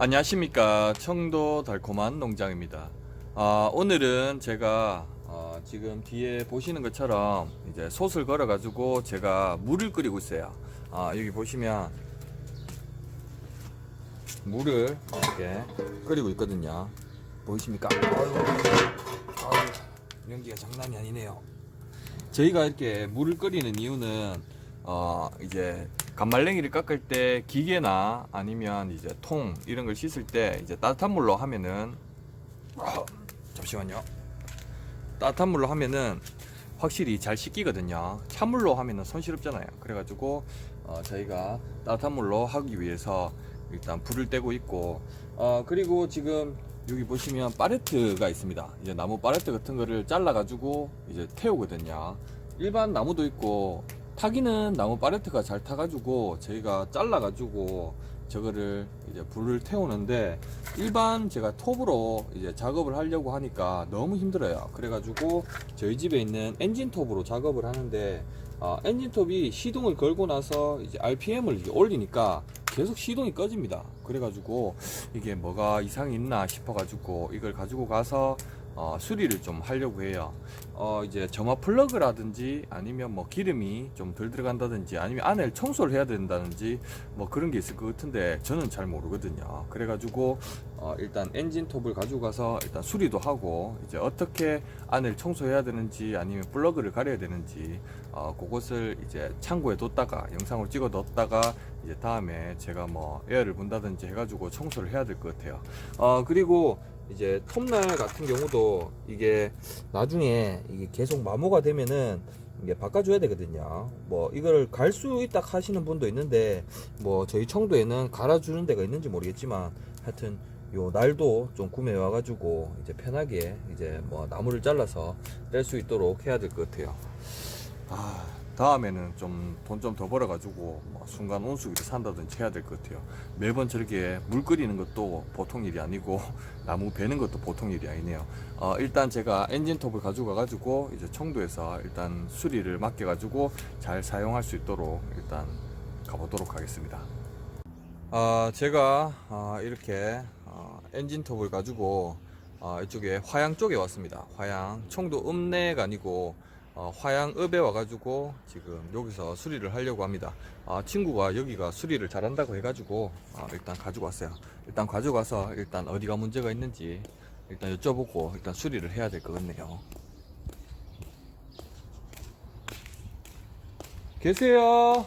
안녕하십니까 청도 달콤한 농장입니다. 아, 오늘은 제가 어, 지금 뒤에 보시는 것처럼 이제 솥을 걸어 가지고 제가 물을 끓이고 있어요. 아, 여기 보시면 물을 이렇게 끓이고 있거든요. 보이십니까? 아유, 연기가 장난이 아니네요. 저희가 이렇게 물을 끓이는 이유는 어 이제 간말랭이를 깎을 때 기계나 아니면 이제 통 이런 걸 씻을 때 이제 따뜻한 물로 하면은 어, 잠시만요. 따뜻한 물로 하면은 확실히 잘 씻기거든요. 찬물로 하면은 손시렵잖아요. 그래가지고 어, 저희가 따뜻한 물로 하기 위해서 일단 불을 떼고 있고 어, 그리고 지금 여기 보시면 파레트가 있습니다. 이제 나무 파레트 같은 거를 잘라가지고 이제 태우거든요. 일반 나무도 있고 타기는 나무 파레트가 잘 타가지고 저희가 잘라가지고 저거를 이제 불을 태우는데 일반 제가 톱으로 이제 작업을 하려고 하니까 너무 힘들어요. 그래가지고 저희 집에 있는 엔진 톱으로 작업을 하는데 어, 엔진 톱이 시동을 걸고 나서 이제 RPM을 이제 올리니까 계속 시동이 꺼집니다. 그래가지고 이게 뭐가 이상이 있나 싶어가지고 이걸 가지고 가서 어, 수리를 좀 하려고 해요. 어, 이제 점화 플러그라든지 아니면 뭐 기름이 좀 덜 들어간다든지 아니면 안을 청소를 해야 된다든지 뭐 그런 게 있을 것 같은데 저는 잘 모르거든요. 그래가지고 어, 일단 엔진 톱을 가지고 가서 일단 수리도 하고 이제 어떻게 안을 청소해야 되는지 아니면 플러그를 가려야 되는지 어, 그것을 이제 창고에 뒀다가 영상으로 찍어 뒀다가 이제 다음에 제가 뭐 에어를 분다든지 해가지고 청소를 해야 될 것 같아요. 어 그리고 이제 톱날 같은 경우도 이게 나중에 이게 계속 마모가 되면은 이게 바꿔줘야 되거든요. 뭐 이거를 갈 수 있다 하시는 분도 있는데 뭐 저희 청도에는 갈아주는 데가 있는지 모르겠지만 하여튼 요 날도 좀 구매해 와가지고 이제 편하게 이제 뭐 나무를 잘라서 뗄 수 있도록 해야 될 것 같아요. 아, 다음에는 좀 돈 좀 더 벌어가지고 뭐 순간 온수기를 산다든지 해야 될 것 같아요. 매번 저렇게 물 끓이는 것도 보통 일이 아니고 나무 베는 것도 보통 일이 아니네요. 어, 일단 제가 엔진톱을 가지고 가가지고 이제 청도에서 일단 수리를 맡겨가지고 잘 사용할 수 있도록 일단 가보도록 하겠습니다. 아, 제가 아, 이렇게 어, 엔진톱을 가지고 어, 이쪽에 화양 쪽에 왔습니다. 화양 청도 읍내가 아니고 어, 화양읍에 와가지고 지금 여기서 수리를 하려고 합니다. 아, 친구가 여기가 수리를 잘한다고 해가지고 아, 일단 가지고 왔어요. 일단 가져가서 일단 어디가 문제가 있는지 일단 여쭤보고 일단 수리를 해야 될 것 같네요. 계세요?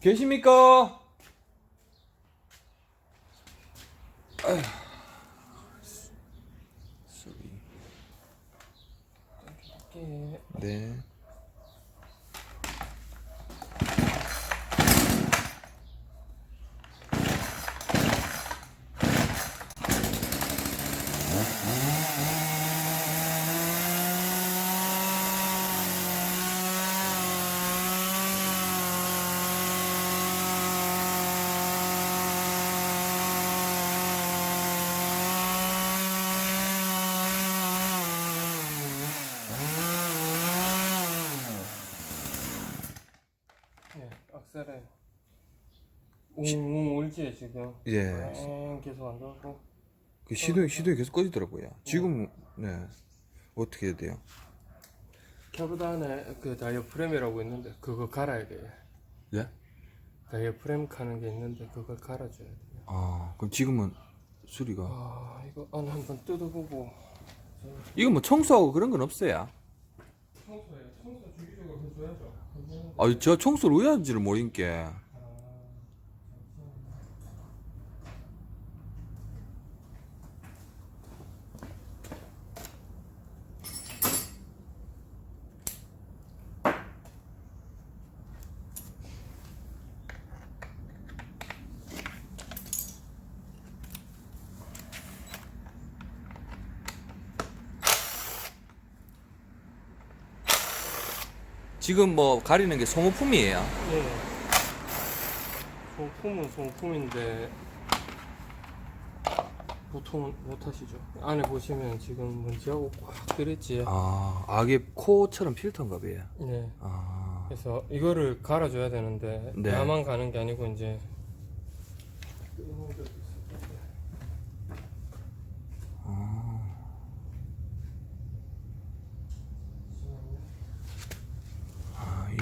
계십니까? 아휴, 수리. 네. 예, 악 셀에 웅웅 울지 지금. 예. 엥 계속 안 들어가고. 그 시동이 시동이 계속 꺼지더라고요. 지금 네 어떻게 해야 돼요? 캐브드 안에 그 다이어프램이라고 있는데 그거 갈아야 돼. 예? 다이어프램 가는 게 있는데 그걸 갈아줘야 돼. 아 그럼 지금은 수리가 아 이거 안 한번 뜯어보고. 이거 뭐 청소하고 그런 건 없어요? 청소해. 청소 주기적으로 해줘야죠. 아, 저 청소를 왜 하는지를 모르니까. 지금 뭐 가리는 게 소모품이에요. 예. 소품은 소품인데 보통은 못 하시죠. 안에 보시면 지금 먼지하고 꽉 들었지. 아, 아 이게 코처럼 필터인가 봐요. 네. 아, 그래서 이거를 갈아줘야 되는데 네. 나만 가는 게 아니고 이제 이런 것도 있을 텐데.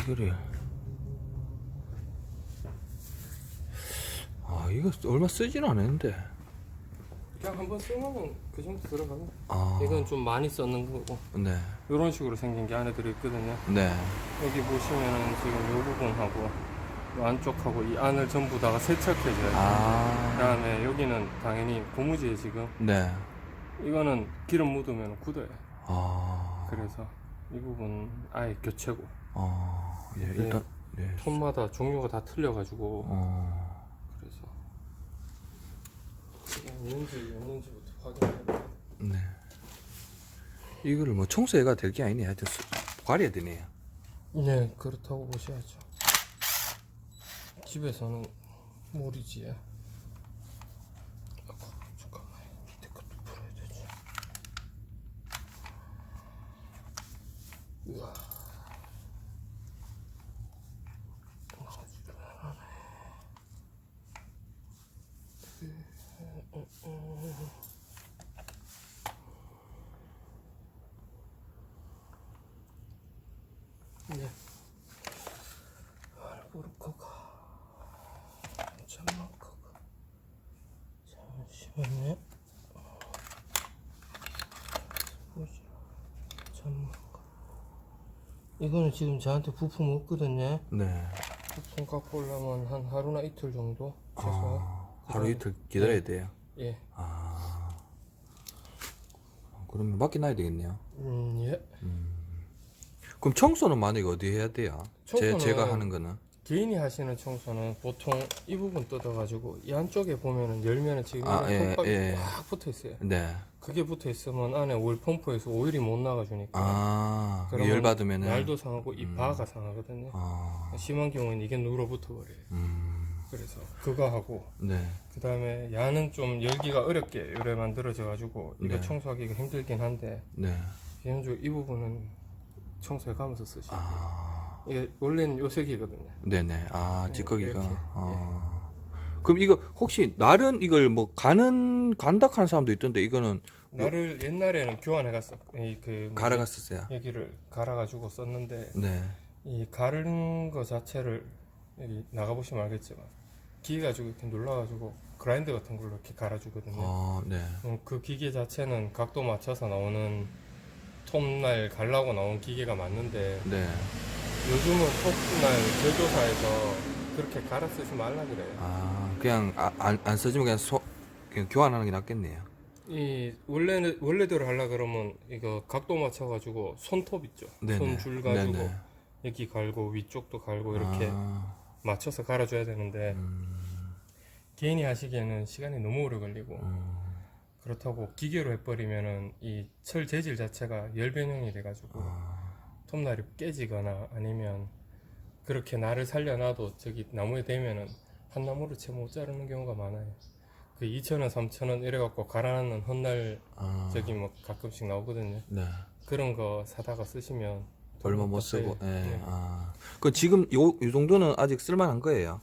아 이거를 아 이거 얼마 쓰진 않았는데 그냥 한번 쓰면은 그 정도 들어가요. 아 이건 좀 많이 썼는 거고 네 이런 식으로 생긴 게 안에 들어있거든요. 네. 여기 보시면은 지금 이 부분하고 이 안쪽하고 이 안을 전부 다가 세척해줘요. 아, 그다음에 여기는 당연히 고무지에 지금 네. 이거는 기름 묻으면 굳어요. 아, 그래서 이 부분 아예 교체고 어, 예, 네. 일단, 네. 톤마다 종류가 다 틀려가지고 어, 그래서 있는지 없는지부터 확인해야 네. 이거를 뭐 청소해가 될 게 아니네. 하여튼 수- 가려야 되네요. 네 그렇다고 보셔야죠. 집에서는 모르지. 아이고, 잠깐만 밑에 것도 풀어야 되지. 우와. 나가지도 않네. 네. 알보르코가 잠만코가 잠시만요. 잠만코. 이거는 지금 저한테 부품 없거든요. 네. 부품 갖고 오려면 한 하루나 이틀 정도 최소. 아, 하루 이틀 기다려야 돼요. 예. 아, 그러면 맡겨놔야 되겠네요. 음 예. 그럼 청소는 만약에 어디 해야 돼요? 제, 청소는- 제가 하는 거는? 개인이 하시는 청소는 보통 이 부분 뜯어가지고 이 안쪽에 보면은 열면은 지금 아, 이런 예, 톱밥이 예. 꽉 붙어 있어요. 네. 그게 붙어 있으면 안에 오일 펌프에서 오일이 못 나가주니까 아, 그러면 열 받으면은. 날도 상하고 이 바가 상하거든요. 아, 심한 경우에는 이게 눌어붙어 버려요. 음, 그래서 그거 하고 네. 그 다음에 야는 좀 열기가 어렵게 요래 만들어져 가지고 이거 네. 청소하기가 힘들긴 한데 네. 개인적으로 이 부분은 청소해 가면서 쓰시고 아, 이게 원래는 요 색이거든요. 네네. 아, 네, 찌꺼기가. 이렇게. 예. 아. 그럼 이거 혹시 날은 이걸 뭐 가는 간다 하는 사람도 있던데 이거는 나를 옛날에는 교환해 갔어. 이그 갈아갔었어요. 여기를 갈아 가지고 썼는데 네. 이 가르는 거 자체를 여기 나가 보시면 알겠지만 기계 가지고 이렇게 눌러 가지고 그라인더 같은 걸로 이렇게 갈아주거든요. 아, 네. 음, 그 기계 자체는 각도 맞춰서 나오는 톱날 갈라고 나온 기계가 맞는데 네. 요즘은 톱날 제조사에서 그렇게 갈아 쓰지 말라 그래요. 아, 그냥 아, 안, 안 써지면 그냥 소, 그냥 교환하는 게 낫겠네요. 이 원래는 원래대로 하려 그러면 이거 각도 맞춰 가지고 손톱 있죠. 네네. 손줄 가지고 네네. 여기 갈고 위쪽도 갈고 이렇게 아, 맞춰서 갈아줘야 되는데 음, 개인이 하시기에는 시간이 너무 오래 걸리고 음, 그렇다고 기계로 해버리면은 이 철 재질 자체가 열 변형이 돼가지고 아, 톱날이 깨지거나 아니면 그렇게 날을 살려놔도 저기 나무에 대면은 한 나무를 채못 자르는 경우가 많아요. 그 2,000원, 3,000원 이래갖고 갈아놨는 헛날 아, 저기 뭐 가끔씩 나오거든요. 네. 그런 거 사다가 쓰시면 얼마 못. 쓰고, 예. 네. 아, 그 지금 요, 요 정도는 아직 쓸만한 거예요.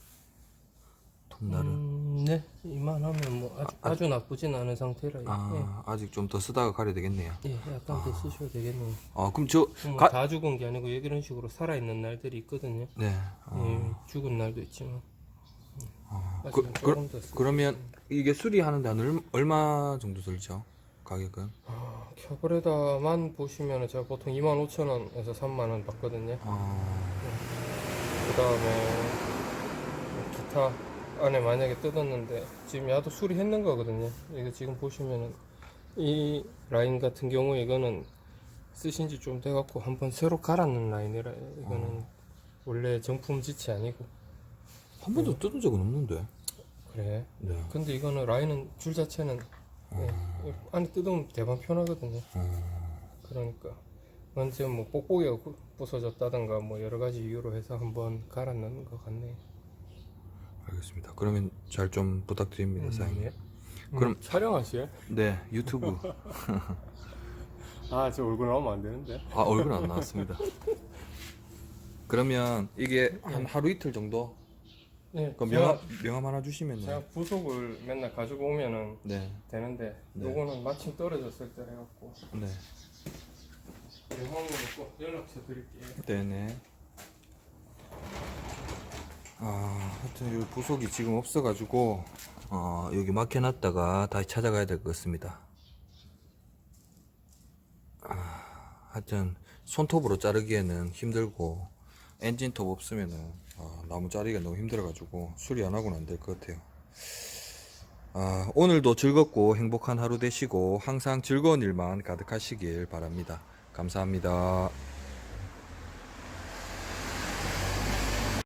톱날은. 음, 네, 이만하면 뭐 아주, 아, 아주 나쁘진 않은 상태라. 아, 아직 좀 더 쓰다가 가려 되겠네요. 예, 예, 약간 더 쓰셔야 되겠네요. 아, 그럼 저, 뭐 가, 다 죽은 게 아니고 이런 식으로 살아 있는 날들이 있거든요. 네. 아, 예, 죽은 날도 있지만. 아, 아직은 그, 조금 더 쓰- 그러면 이게 수리하는데 한 얼마, 얼마 정도 들죠? 가격은? 아, 캬브레다만 보시면은 제가 보통 25,000원에서 3만 원 받거든요. 아, 그 다음에 기타 안에 만약에 뜯었는데 지금 야도 수리했는 거거든요. 이거 지금 보시면은 이 라인 같은 경우에 이거는 쓰신 지 좀 돼갖고 한번 새로 갈았는 라인이라 이거는 원래 정품 지치 아니고 한 번도 뜯은 적은 없는데. 그래. 네. 근데 이거는 라인은 줄 자체는 예, 안에 뜯으면 대반 편하거든요. 그러니까 언제 뭐 뽁뽁이가 부- 부서졌다든가 뭐 여러 가지 이유로 해서 한번 갈아넣는 것 같네요. 알겠습니다. 그러면 잘 좀 부탁드립니다, 사장님. 예. 그럼- 그럼 촬영하시요? 네, 유튜브. 아, 저 얼굴 나오면 안 되는데. 아, 얼굴 안 나왔습니다. 그러면 이게 한 하루 이틀 정도? 네, 그럼 제가, 명함, 명함 하나 제가 부속을 맨날 가지고 오면은 네, 되는데 네. 요거는 마침 떨어졌을 때 해갖고 네, 꼭 연락처 드릴게요. 네 네. 아, 하여튼 이 부속이 지금 없어가지고 어, 여기 막혀놨다가 다시 찾아가야 될 것 같습니다. 아, 하여튼 손톱으로 자르기에는 힘들고 엔진톱 없으면은 아, 나무 자르기가 너무 힘들어가지고 수리 안 하고는 안 될 것 같아요. 아, 오늘도 즐겁고 행복한 하루 되시고 항상 즐거운 일만 가득하시길 바랍니다. 감사합니다.